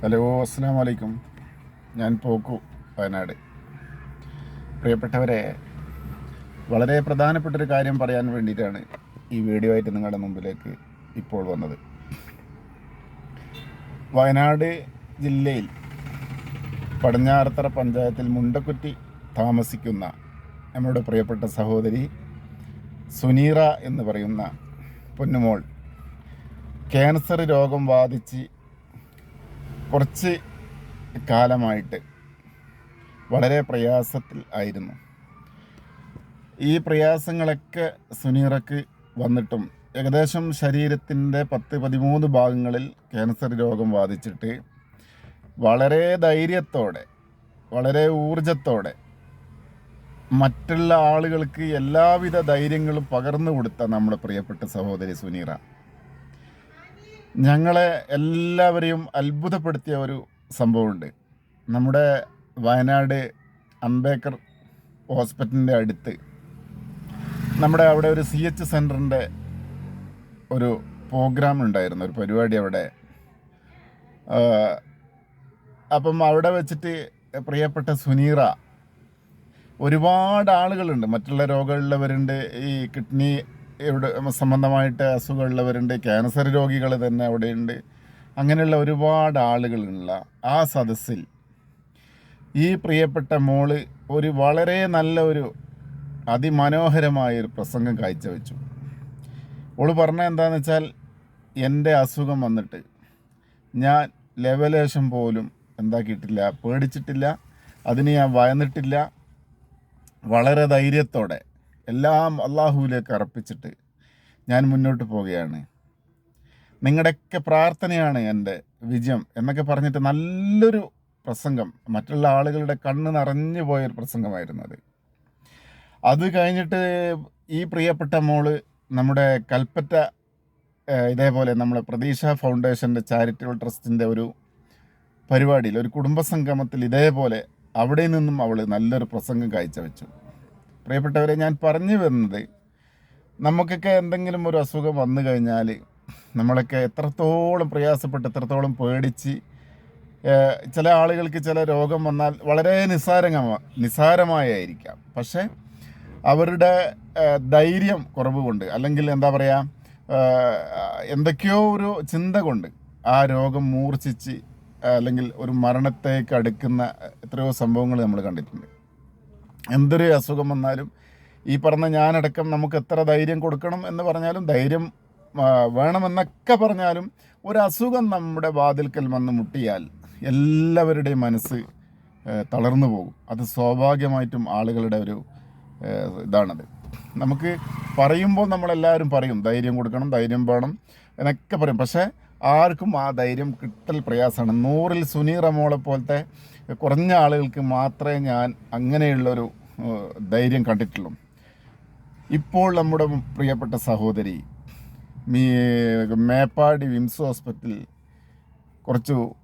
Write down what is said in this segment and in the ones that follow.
Hello അസ്സാം വലൈക്കും ഞാൻ പോക്കു വയനാട്. പ്രിയപ്പെട്ടവരെ വളരെ പ്രധാനപ്പെട്ടൊരു കാര്യം പറയാൻ വേണ്ടിയിട്ടാണ് ഈ വീഡിയോ ആയിട്ട് നിങ്ങളുടെ മുമ്പിലേക്ക് ഇപ്പോൾ വന്നത്. വയനാട് ജില്ലയിൽ പടിഞ്ഞാറത്തറ പഞ്ചായത്തിൽ മുണ്ടക്കുറ്റി താമസിക്കുന്ന നമ്മുടെ പ്രിയപ്പെട്ട സഹോദരി സുനീറ എന്ന് പറയുന്ന പൊന്നുമോൾ ക്യാൻസർ രോഗം ബാധിച്ച് കുറച്ച് കാലമായിട്ട് വളരെ പ്രയാസത്തിൽ ആയിരുന്നു. ഈ പ്രയാസങ്ങളൊക്കെ സുനീറക്ക് വന്നിട്ടും ഏകദേശം ശരീരത്തിന്റെ പത്ത് പതിമൂന്ന് ഭാഗങ്ങളിൽ ക്യാൻസർ രോഗം ബാധിച്ചിട്ട് വളരെ ധൈര്യത്തോടെ വളരെ ഊർജത്തോടെ മറ്റുള്ള ആളുകൾക്ക് എല്ലാവിധ ധൈര്യങ്ങളും പകർന്നു കൊടുത്ത നമ്മുടെ പ്രിയപ്പെട്ട സഹോദരി സുനീറ. ഞങ്ങളെ എല്ലാവരെയും അത്ഭുതപ്പെടുത്തിയ ഒരു സംഭവമുണ്ട്. നമ്മുടെ വയനാട് അംബേക്കർ ഹോസ്പിറ്റലിന്റെ അടുത്ത് നമ്മുടെ അവിടെ ഒരു സി എച്ച് സെന്ററിന്റെ ഒരു പ്രോഗ്രാം ഉണ്ടായിരുന്നു ഒരു പരിപാടി അവിടെ. അപ്പം അവിടെ വെച്ചിട്ട് പ്രിയപ്പെട്ട സുനീറ ഒരുപാട് ആളുകളുണ്ട്. മറ്റുള്ള രോഗമുള്ളവരുണ്ട്. ഈ കിഡ്നി ഇവിടെ സംബന്ധമായിട്ട് അസുഖമുള്ളവരുണ്ട് ക്യാൻസർ രോഗികൾ തന്നെ അവിടെയുണ്ട്. അങ്ങനെയുള്ള ഒരുപാട് ആളുകളുള്ള ആ സദസ്സിൽ ഈ പ്രിയപ്പെട്ട മോൾ ഒരു വളരെ നല്ല ഒരു അതിമനോഹരമായൊരു പ്രസംഗം കാഴ്ചവെച്ചു. ഓൾ പറഞ്ഞ എന്താണെന്ന് വെച്ചാൽ എന്റെ അസുഖം വന്നിട്ട് ഞാൻ ലെവലേഷൻ പോലും എന്താക്കിയിട്ടില്ല പേടിച്ചിട്ടില്ല അതിന് ഞാൻ ഭയന്നിട്ടില്ല വളരെ ധൈര്യത്തോടെ എല്ലാം അള്ളാഹുവിലേക്ക് അർപ്പിച്ചിട്ട് ഞാൻ മുന്നോട്ട് പോവുകയാണ്. നിങ്ങളുടെയൊക്കെ പ്രാർത്ഥനയാണ് എന്റെ വിജയം എന്നൊക്കെ പറഞ്ഞിട്ട് നല്ലൊരു പ്രസംഗം മറ്റുള്ള ആളുകളുടെ കണ്ണ് നിറഞ്ഞു പോയൊരു പ്രസംഗമായിരുന്നു അത്. അത് കഴിഞ്ഞിട്ട് ഈ പ്രിയപ്പെട്ട മോൾ നമ്മുടെ കൽപ്പറ്റ ഇതേപോലെ നമ്മുടെ പ്രതീക്ഷ ഫൗണ്ടേഷന്റെ ചാരിറ്റബിൾ ട്രസ്റ്റിന്റെ ഒരു പരിപാടിയിൽ ഒരു കുടുംബസംഗമത്തിൽ ഇതേപോലെ അവിടെ നിന്നും അവൾ നല്ലൊരു പ്രസംഗം കാഴ്ചവെച്ചു. പ്രിയപ്പെട്ടവരെ ഞാൻ പറഞ്ഞു വരുന്നത് നമുക്കൊക്കെ എന്തെങ്കിലും ഒരു അസുഖം വന്നു കഴിഞ്ഞാൽ നമ്മളൊക്കെ എത്രത്തോളം പ്രയാസപ്പെട്ട് എത്രത്തോളം പേടിച്ച് ചില ആളുകൾക്ക് ചില രോഗം വന്നാൽ വളരെ നിസ്സാരങ്ങ നിസ്സാരമായിരിക്കാം പക്ഷേ അവരുടെ ധൈര്യം കുറവ് കൊണ്ട് അല്ലെങ്കിൽ എന്താ പറയുക എന്തൊക്കെയോ ഒരു ചിന്ത കൊണ്ട് ആ രോഗം മൂർച്ഛിച്ച് അല്ലെങ്കിൽ ഒരു മരണത്തേക്ക് അടുക്കുന്ന എത്രയോ സംഭവങ്ങൾ നമ്മൾ കണ്ടിട്ടുണ്ട്. എന്തൊരു അസുഖം വന്നാലും ഈ പറഞ്ഞ ഞാനടക്കം നമുക്ക് എത്ര ധൈര്യം കൊടുക്കണം എന്ന് പറഞ്ഞാലും ധൈര്യം വേണമെന്നൊക്കെ പറഞ്ഞാലും ഒരു നമ്മുടെ വാതിൽക്കൽ വന്ന് മുട്ടിയാൽ എല്ലാവരുടെയും മനസ്സ് തളർന്നു പോകും. അത് സ്വാഭാവികമായിട്ടും ആളുകളുടെ ഒരു ഇതാണത്. നമുക്ക് പറയുമ്പോൾ നമ്മളെല്ലാവരും പറയും ധൈര്യം കൊടുക്കണം ധൈര്യം വേണം എന്നൊക്കെ പറയും. പക്ഷേ ആർക്കും ആ ധൈര്യം കിട്ടൽ പ്രയാസമാണ്. നൂറിൽ സുനി റമോളെ പോലത്തെ കുറഞ്ഞ ആളുകൾക്ക് മാത്രമേ ഞാൻ അങ്ങനെയുള്ളൊരു ധൈര്യം കണ്ടിട്ടുള്ളൂ. ഇപ്പോൾ നമ്മുടെ പ്രിയപ്പെട്ട സഹോദരി മീ മേപ്പാടി വിംസ് ഹോസ്പിറ്റലിൽ കുറച്ചു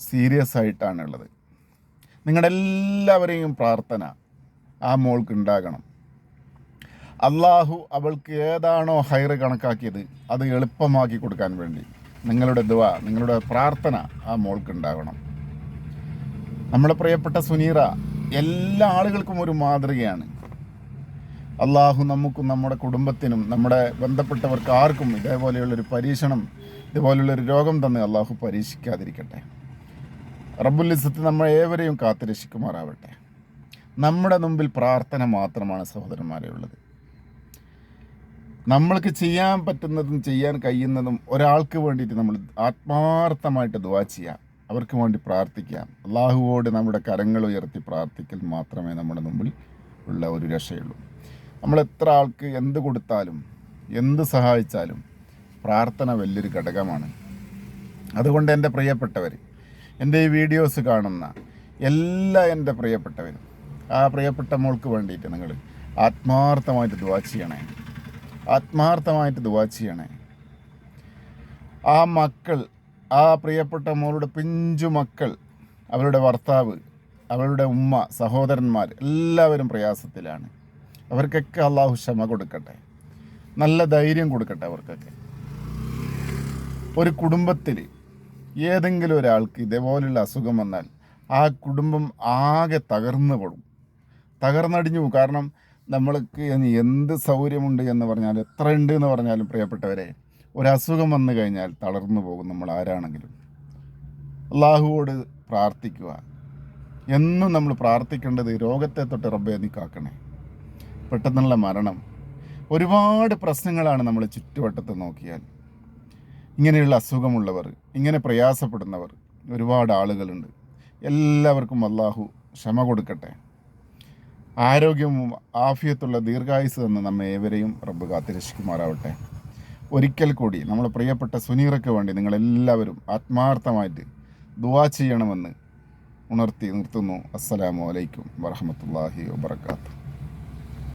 സീരിയസ് ആയിട്ടാണുള്ളത്. നിങ്ങളുടെ എല്ലാവരെയും പ്രാർത്ഥന ആ മോൾക്ക് ഉണ്ടാകണം. അള്ളാഹു അവൾക്ക് ഏതാണോ ഹൈറ് കണക്കാക്കിയത് അത് എളുപ്പമാക്കി കൊടുക്കാൻ വേണ്ടി. നിങ്ങളുടെ ദുവ നിങ്ങളുടെ പ്രാർത്ഥന ആ മോൾക്കുണ്ടാകണം നമ്മുടെ പ്രിയപ്പെട്ട സുനീറ എല്ലാ ആളുകൾക്കും ഒരു മാതൃകയാണ്. അള്ളാഹു നമുക്കും നമ്മുടെ കുടുംബത്തിനും നമ്മുടെ ബന്ധപ്പെട്ടവർക്ക് ആർക്കും ഇതേപോലെയുള്ളൊരു പരീക്ഷണം ഇതുപോലുള്ളൊരു രോഗം തന്നെ അള്ളാഹു പരീക്ഷിക്കാതിരിക്കട്ടെ. റബ്ബുല്ലിസത്ത് നമ്മൾ ഏവരെയും കാത്തുരക്ഷിക്കുമാറാവട്ടെ. നമ്മുടെ മുമ്പിൽ പ്രാർത്ഥന മാത്രമാണ് സഹോദരന്മാരെ ഉള്ളത്. നമ്മൾക്ക് ചെയ്യാൻ പറ്റുന്നതും ചെയ്യാൻ കഴിയുന്നതും ഒരാൾക്ക് വേണ്ടിയിട്ട് നമ്മൾ ആത്മാർത്ഥമായിട്ട് ദുവാ ചെയ്യാം. അവർക്ക് വേണ്ടി പ്രാർത്ഥിക്കാം. അള്ളാഹുവോട് നമ്മുടെ കരങ്ങൾ ഉയർത്തി പ്രാർത്ഥിക്കൽ മാത്രമേ നമ്മുടെ മുമ്പിൽ ഉള്ള ഒരു രക്ഷയുള്ളൂ. നമ്മൾ എത്ര ആൾക്ക് എന്ത് കൊടുത്താലും എന്ത് സഹായിച്ചാലും പ്രാർത്ഥന വലിയൊരു ഘടകമാണ്. അതുകൊണ്ട് എന്റെ പ്രിയപ്പെട്ടവർ എന്റെ ഈ വീഡിയോസ് കാണുന്ന എല്ലാ എന്റെ പ്രിയപ്പെട്ടവരും ആ പ്രിയപ്പെട്ട മോൾക്ക് വേണ്ടിയിട്ട് നിങ്ങൾ ആത്മാർത്ഥമായിട്ട് ദുവാ ചെയ്യണേ. ആത്മാർത്ഥമായിട്ട് ദുവാ ചെയ്യണേ. ആ മക്കൾ ആ പ്രിയപ്പെട്ട മോളുടെ പിഞ്ചു മക്കൾ അവരുടെ ഭർത്താവ് അവരുടെ ഉമ്മ സഹോദരന്മാർ എല്ലാവരും പ്രയാസത്തിലാണ്. അവർക്കൊക്കെ അള്ളാഹു ക്ഷമ കൊടുക്കട്ടെ. നല്ല ധൈര്യം കൊടുക്കട്ടെ അവർക്കൊക്കെ. ഒരു കുടുംബത്തിൽ ഏതെങ്കിലും ഒരാൾക്ക് ഇതേപോലുള്ള അസുഖം വന്നാൽ ആ കുടുംബം ആകെ തകർന്നു പോകും തകർന്നടിഞ്ഞു കാരണം നമ്മൾക്ക് എന്ത് സൗകര്യമുണ്ട് എന്ന് പറഞ്ഞാൽ എത്ര ഉണ്ട് എന്ന് പറഞ്ഞാലും പ്രിയപ്പെട്ടവരെ ഒരസുഖം വന്നു കഴിഞ്ഞാൽ തളർന്നു പോകും നമ്മൾ ആരാണെങ്കിലും. അള്ളാഹുവോട് പ്രാർത്ഥിക്കുക. എന്നും നമ്മൾ പ്രാർത്ഥിക്കേണ്ടത് രോഗത്തെ തൊട്ട് റബ്ബെ നീ കാക്കണേ. പെട്ടെന്നുള്ള മരണം. ഒരുപാട് പ്രശ്നങ്ങളാണ് നമ്മൾ ചുറ്റുവട്ടത്ത് നോക്കിയാൽ. ഇങ്ങനെയുള്ള അസുഖമുള്ളവർ ഇങ്ങനെ പ്രയാസപ്പെടുന്നവർ ഒരുപാട് ആളുകളുണ്ട്. എല്ലാവർക്കും അള്ളാഹു ക്ഷമ കൊടുക്കട്ടെ. ആരോഗ്യവും ആഫിയത്തുള്ള ദീർഘായുസ് എന്ന് നമ്മെ ഏവരെയും റബ്ബ് കാത്തിരക്ഷിക്കുമാറാവട്ടെ. ഒരിക്കൽ കൂടി നമ്മളെ പ്രിയപ്പെട്ട സുനീറയ്ക്ക് വേണ്ടി നിങ്ങളെല്ലാവരും ആത്മാർത്ഥമായിട്ട് ദുവാ ചെയ്യണമെന്ന് ഉണർത്തി നിർത്തുന്നു. അസ്സലാമു അലൈക്കും വറഹമത്തല്ലാഹി വബർക്കാത്തു